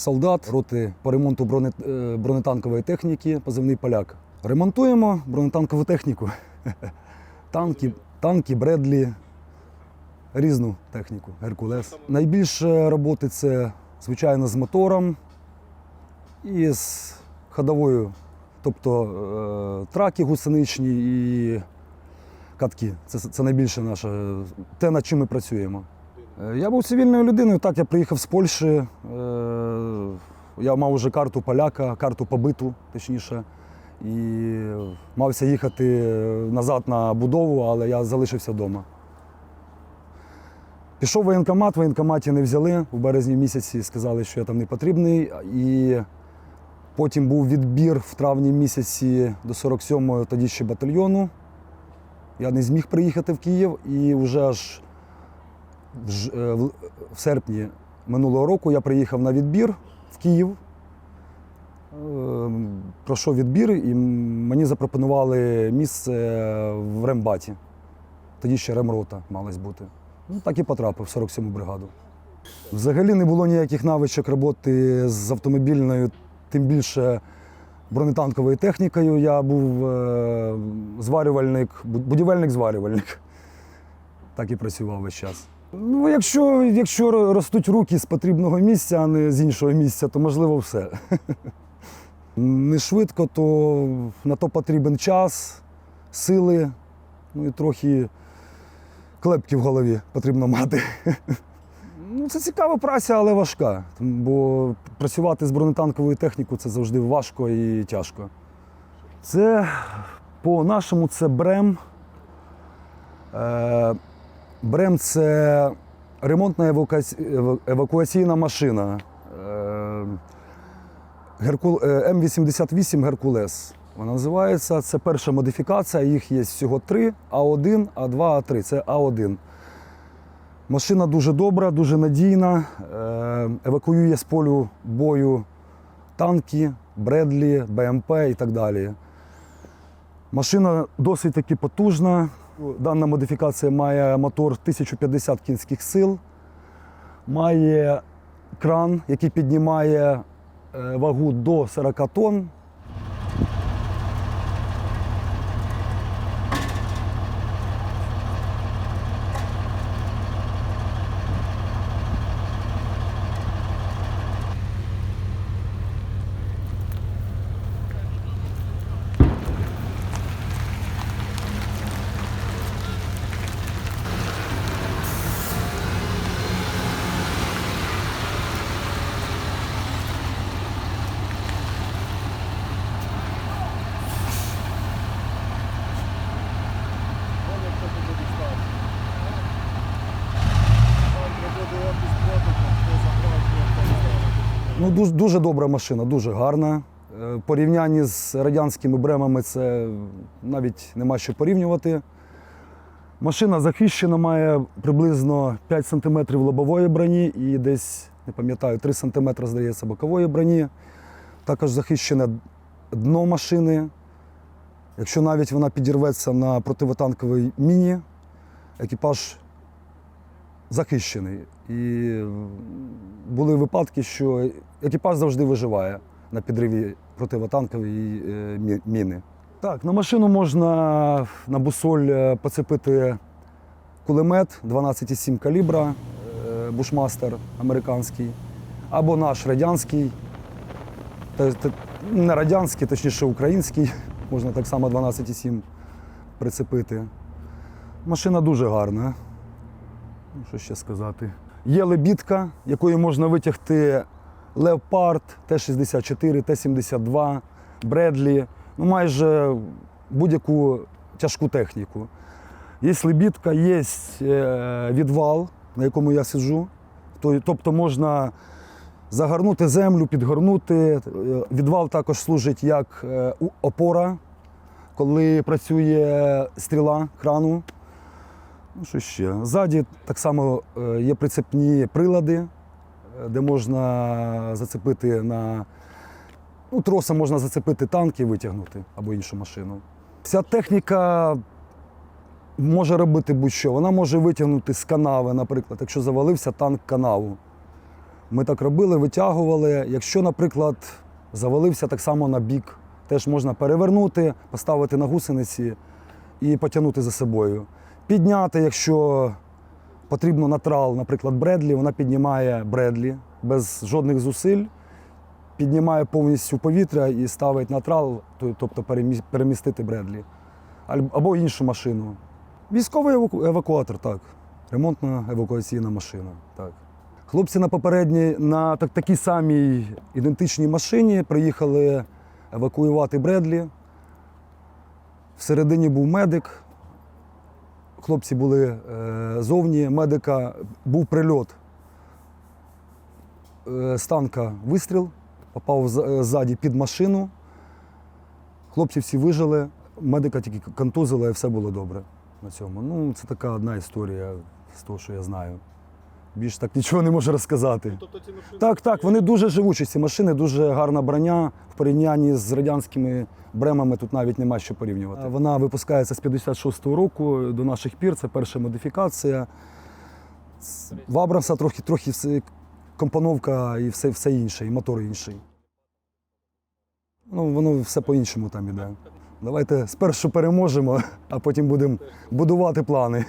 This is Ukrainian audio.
солдат роти по ремонту броне- е, бронетанкової техніки, позивний поляк. Ремонтуємо бронетанкову техніку. Танки, танки, Бредлі, різну техніку, Геркулес. Найбільше роботи це, звичайно, з мотором і з ходовою, тобто е, траки гусеничні і катки. Це, це найбільше наше, те, над чим ми працюємо. Е, Я був цивільною людиною, так, я приїхав з Польщі. е, Я мав вже карту поляка, карту побиту, точніше. І мався їхати назад на будову, але я залишився вдома. Пішов в воєнкомат, в воєнкоматі не взяли. У березні місяці сказали, що я там не потрібний. І потім був відбір в травні місяці до 47-го тоді ще батальйону. Я не зміг приїхати в Київ і вже аж в, е, в- серпні минулого року я приїхав на відбір в Київ. Е, Пройшов відбір і мені запропонували місце в Рембаті. Тоді ще Ремрота малась бути. Ну, так і потрапив в 47-му бригаду. Взагалі не було ніяких навичок роботи з автомобільною, тим більше бронетанковою технікою. Я був е, зварювальник, будівельник-зварювальник. Так і працював весь час. Ну, якщо, якщо ростуть руки з потрібного місця, а не з іншого місця, то можливо все. Не швидко, то на то потрібен час, сили, ну і трохи клепки в голові потрібно мати. Ну, це цікава праця, але важка. Бо працювати з бронетанковою технікою це завжди важко і тяжко. Це по-нашому це брем. Е, Брем це ремонтна евакуаційна машина. Е, е, М88 Геркулес. Вона називається. Це перша модифікація, їх є всього три: А1, А2, А3. Це А1. Машина дуже добра, дуже надійна. е, Евакуює з полю бою танки, Бредлі, БМП і так далі. Машина досить таки потужна. Дана модифікація має мотор 1050 кінських сил, має кран, який піднімає е, вагу до 40 тонн. Ну, дуже, дуже добра машина, дуже гарна. Е, порівнянні з радянськими бремами це навіть нема що порівнювати. Машина захищена, має приблизно 5 см лобової броні і десь, не пам'ятаю, 3 см, здається, бокової броні. Також захищене дно машини. Якщо навіть вона підірветься на противотанковій міні, екіпаж захищений. І були випадки, що екіпаж завжди виживає на підриві противотанкової е, міни. Так, на машину можна на бусоль е, поцепити кулемет 12,7 калібра, е, бушмастер американський, або наш радянський, не радянський, точніше український, можна так само 12,7 прицепити. Машина дуже гарна. Ну, що ще сказати? Є лебідка, якою можна витягти Леопард, Т-64, Т-72, Бредлі, ну майже будь-яку тяжку техніку. Є лебідка, є е, відвал, на якому я сиджу. Тобто можна загорнути землю, підгорнути. Е, Відвал також служить як е, опора, коли працює стріла крану. Ну, що ще? Ззаді так само е, є прицепні прилади, е, де можна зацепити на ну, тросом можна зацепити танк і витягнути або іншу машину. Ця техніка може робити будь-що. Вона може витягнути з канави, наприклад, якщо завалився танк канаву. Ми так робили, витягували. Якщо, наприклад, завалився так само на бік, теж можна перевернути, поставити на гусениці і потягнути за собою. Підняти, якщо потрібно на трал, наприклад, Бредлі, вона піднімає Бредлі без жодних зусиль, піднімає повністю повітря і ставить на трал, тобто перемістити Бредлі. Або іншу машину. Військовий еваку- евакуатор, так. Ремонтна евакуаційна машина. Так. Хлопці на попередній, на так, такій самій ідентичній машині приїхали евакуювати Бредлі. Всередині був медик. Хлопці були е, зовні. Медика був прильот. Е, з танка вистріл, попав е, ззаді під машину. Хлопці всі вижили, медика тільки контузила і все було добре на цьому. Ну, це така одна історія з того, що я знаю. Більш так нічого не можу розказати. Тобто ці машини Так, так, вони дуже живучі. Ці машини, дуже гарна броня. В порівнянні з радянськими бремами тут навіть нема що порівнювати. Вона випускається з 56-го року до наших пір. Це перша модифікація. В Абрамса трохи, трохи компоновка і все, все інше, і мотор інший. Ну, воно все по-іншому там іде. Давайте спершу переможемо, а потім будемо будувати плани.